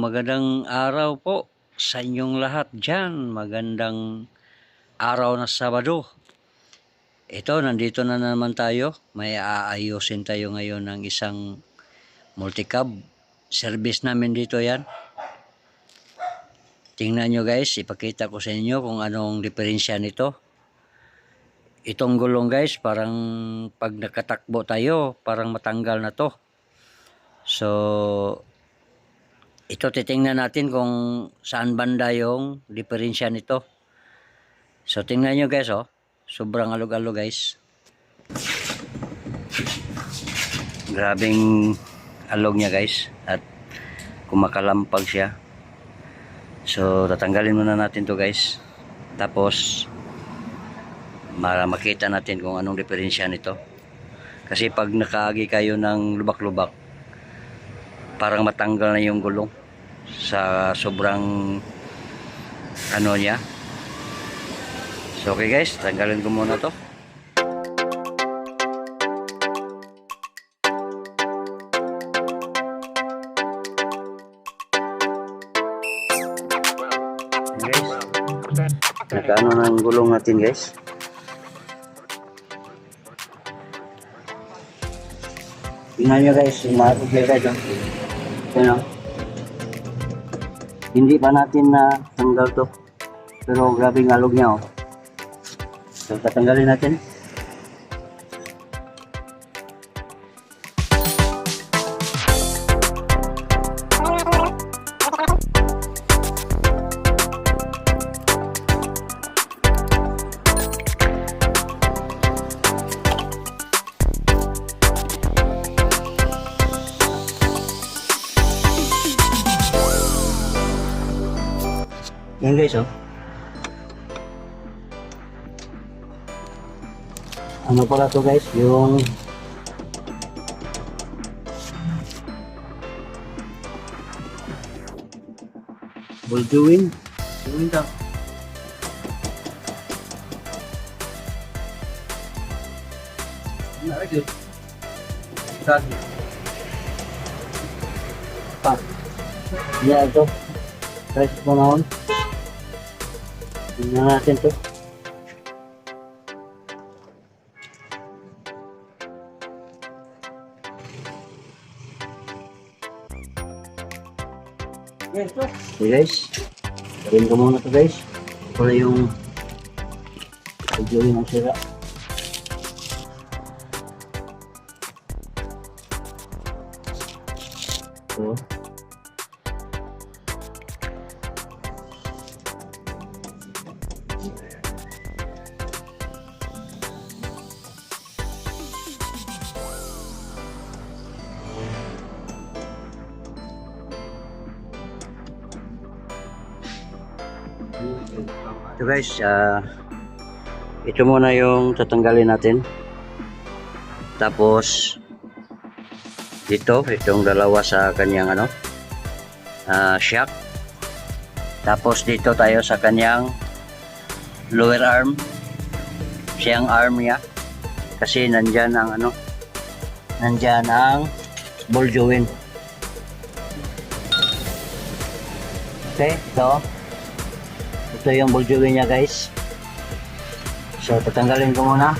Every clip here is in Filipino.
Magandang araw po sa inyong lahat dyan. Magandang araw na Sabado. Ito, nandito na naman tayo. May aayusin tayo ngayon ng isang multicab. Service namin dito yan. Tingnan nyo guys, ipakita ko sa inyo kung anong diferensya nito. Itong gulong guys, parang pag nakatakbo tayo, parang matanggal na to. So, ito titingnan natin kung saan banda yung diferensya nito. So tingnan nyo guys oh. Sobrang alog-alog guys. Grabing alog niya guys. At kumakalampag siya. So tatanggalin muna natin to guys. Tapos para makita natin kung anong diferensya nito. Kasi pag nakaagi kayo ng lubak-lubak, parang matanggal na yung gulong sa sobrang ano niya. So okay guys tanggalin ko muna to. Guys nakaano na ang gulong natin guys? Tingnan nyo guys yung mga problema dyan Ano? Hindi pa natin na tanggal to. Pero grabe ng alog niya oh. So tatanggalin natin. Yan guys oh. Ano pala to guys? Yung Bulduin. Bulduin daw. Lagi. Lagi. Pa. Ya ito. Press mo na on. Tingnan natin to. Okay guys, gawin ko muna to guys. Ito na yung videoin ng sira. So guys, ah ito muna yung tatanggalin natin. Tapos dito, itong dalawa sa kanyang ano, ah shock. Tapos dito tayo sa kanyang lower arm. Siyang arm niya. Kasi nandyan ang ano, nandyan ang ball joint. Okay, ito. Ito yung ball joint niya guys. So, tatanggalin ko muna.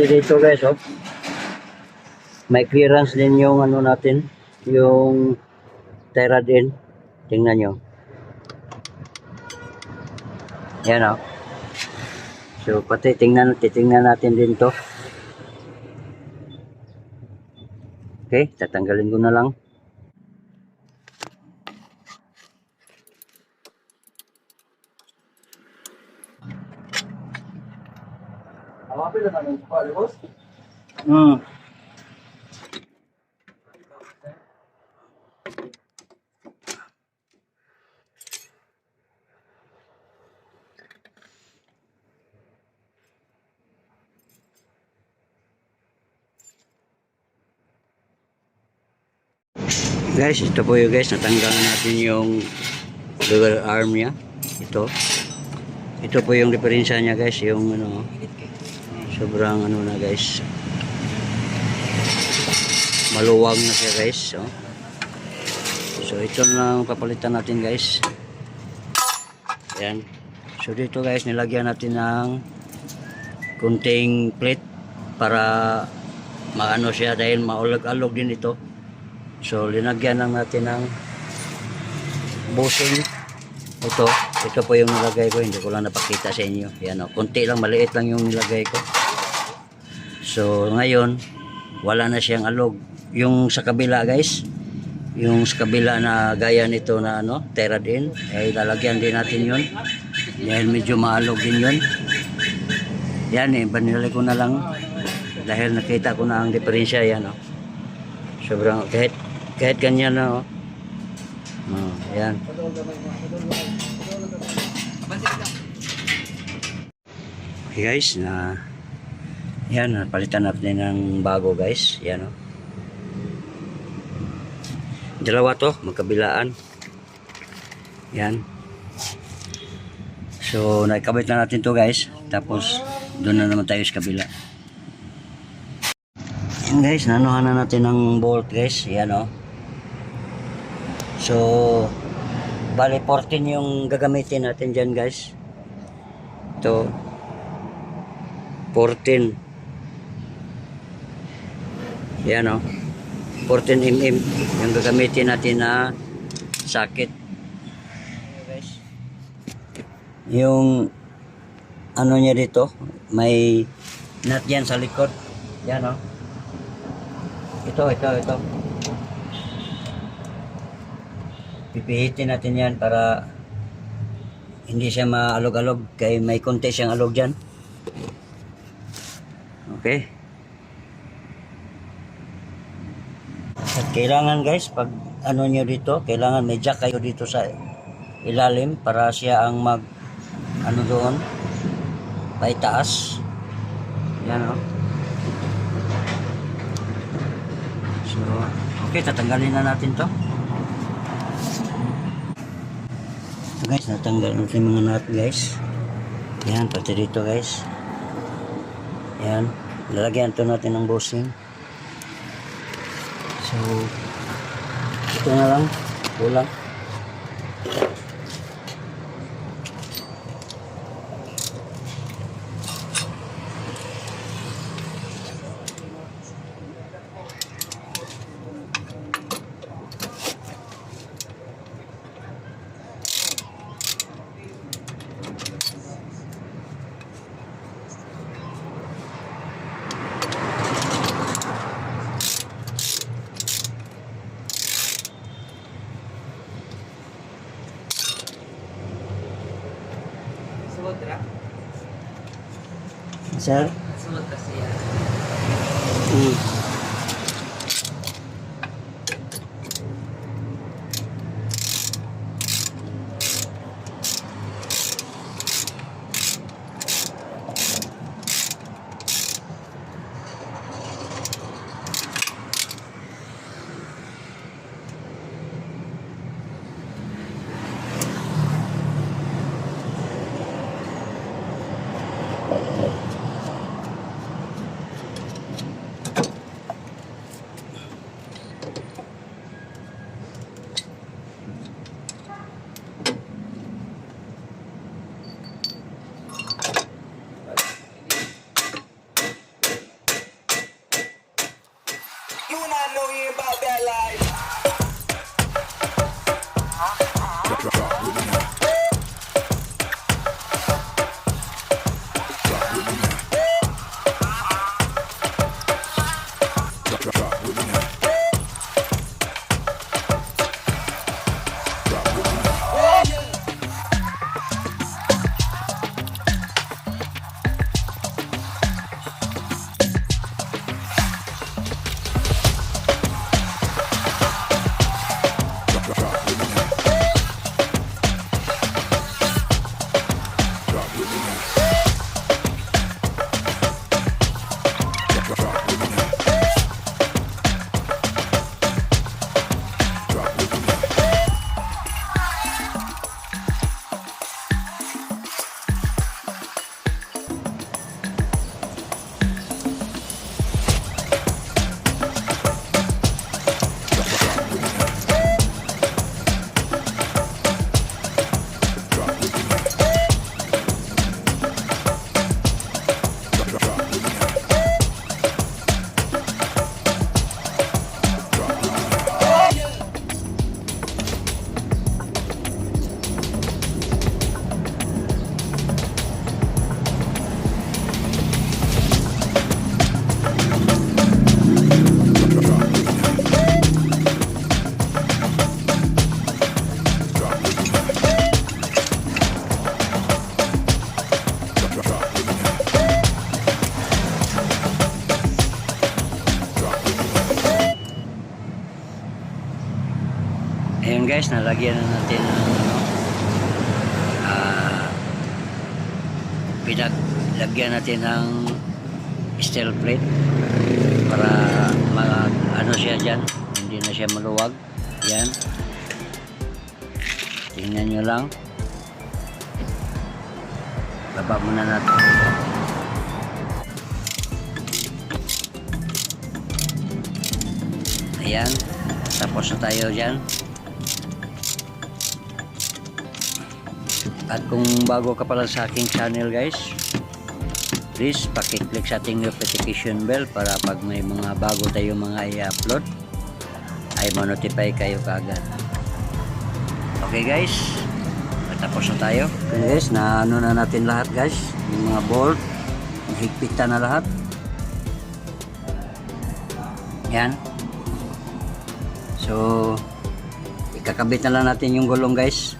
Pati dito guys, oh may clearance din yung ano natin, yung tera din. Tingnan nyo. Yan o. So, pati tingnan, titingnan natin din to. Okay, tatanggalin ko na lang. Nakapila na ng pa, di boss? Hmm. Guys, ito po yung guys, natanggal natin yung dual arm niya. Ah. Ito. Ito po yung diferensya niya guys, yung ano, sobrang ano na guys. Maluwag na siya guys. Oh. So ito na lang papalitan natin guys. Yan. So dito guys, nilagyan natin ng kunting plate para maano siya dahil maulog-alog din ito. So linagyan lang natin ng bushing. Ito, ito po yung nilagay ko, hindi ko lang napakita sa inyo. Yan o, konti lang, maliit lang yung nilagay ko. So ngayon, wala na siyang alog. Yung sa kabila guys, yung sa kabila na gaya nito na ano, teradin, ay lalagyan din natin yun. Dahil medyo maalog din yun. Yan eh, banilay ko na lang dahil nakita ko na ang diferensya yan oh. Sobrang kahit kahit ganyan na oh. Oh, yan. Okay guys, na yan, napalitan natin ng bago guys. Yan oh. Dalawa to, magkabilaan. Yan. So, naikabit na natin to guys. Tapos, doon na naman tayo sa kabila. Yan guys, nanuhan na natin ng bolt guys. Yan o. So, bali 14 yung gagamitin natin dyan guys. Ito. 14. Yan o. 14 mm yung gagamitin natin na socket. Yung ano niya dito, may nut yan sa likod. Yan o. Ito, ito, ito. Pipihitin natin yan para hindi siya maalog-alog kaya may konti siyang alog dyan. Okay. Kailangan guys, pag ano nyo dito, kailangan may jack kayo dito sa ilalim para siya ang mag ano doon, paitaas. Yan o. So, okay, tatanggalin na natin to. So guys, natanggal natin mga nut guys. Yan, pati dito guys. Yan, lalagyan to natin ng bushing. So, ito na lang, kulang. Sir? Ayun guys, nalagyan na natin ng ano, ah, pinaglagyan natin ng steel plate para mag, ano siya dyan, hindi na siya maluwag. Yan. Tingnan nyo lang. Baba muna natin. Ayan. Tapos na tayo dyan. At kung bago ka pala sa aking channel guys, please pakiclick sa ating notification bell para pag may mga bago tayo mga i-upload ay ma-notify kayo kaagad. Okay guys, tapos na tayo. Guys, na ano na natin lahat guys. Yung mga bolt, higpitan na lahat. Yan. So, ikakabit na lang natin yung gulong guys.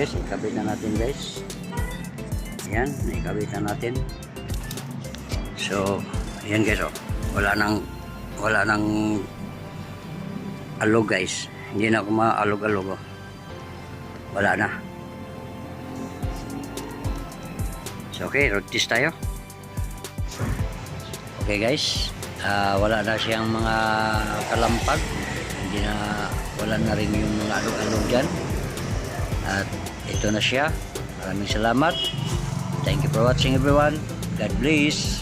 Guys, ikabit na natin guys. Ayan, ikabit na natin. So, ayan guys oh. Wala nang wala nang alog guys. Hindi na ako maalog-alog oh. Wala na. So okay, road test tayo. Okay guys, ah, wala na siyang mga kalampag. Hindi na wala na rin yung mga alog-alog dyan. At ito na siya. Maraming salamat. Thank you for watching everyone. God bless.